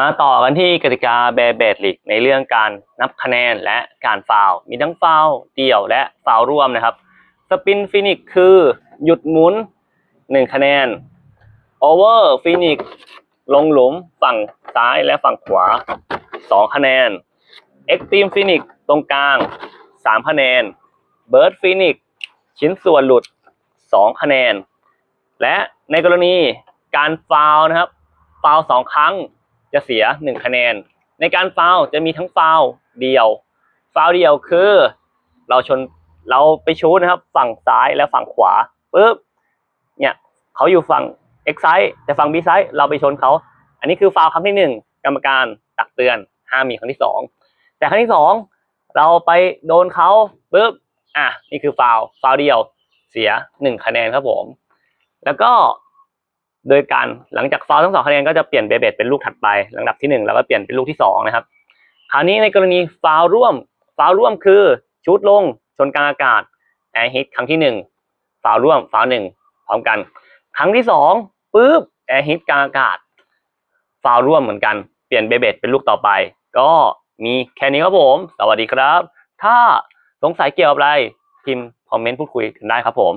มาต่อกันที่กติกาแบเบดลิกในเรื่องการนับคะแนนและการฟาวมีทั้งฟาวเดี่ยวและฟาวร่วมนะครับสปินฟินิกคือหยุดหมุน 1 คะแนนโอเวอร์ฟินิกลงหลุมฝั่งซ้ายและฝั่งขวา 2 คะแนนเอ็กตีมฟินิกตรงกลาง 3 คะแนนเบิร์ดฟินิกชิ้นส่วนหลุด 2 คะแนน และในกรณีการฟาวนะครับฟาวล์สองครั้ง จะเสียหนึ่งคะแนน ในการฟาวจะมีทั้งฟาวเดียว ฟาวเดียวคือ เราชนเราไปชูนะครับ ฝั่งซ้ายและฝั่งขวาปุ๊บเนี่ยเขาอยู่ฝั่ง X ไซด์แต่ฝั่ง B ไซด์เราไปชนเขา อันนี้คือฟาวครั้งที่หนึ่งกรรมการตักเตือนห้ามมีครั้งที่สองแต่ครั้งที่สองเราไปโดนเขาปุ๊บอะนี่คือฟาวฟาวเดียวเสียหนึ่งคะแนนครับผม แล้วก็ โดยการหลังจากฟาวทั้งสองคะแนนก็จะเปลี่ยนเบเบดเป็นลูกถัดไปลำดับที่หนึ่งแล้วก็เปลี่ยนเป็นลูกที่สองนะครับคราวนี้ในกรณีฟาวร่วมฟาวร่วมคือชูดลงชนกลางอากาศแอร์ฮิตครั้งที่หนึ่งฟาวร่วมฟาวหนึ่งพร้อมกัน ครั้งที่สองปุ๊บแอร์ฮิตกลางอากาศฟาวร่วมเหมือนกันเปลี่ยนเบเบดเป็นลูกต่อไป ก็มีแค่นี้ครับผม สวัสดีครับ ถ้าสงสัยเกี่ยวกับอะไรพิมพ์คอมเมนต์พูดคุยกันได้ครับผม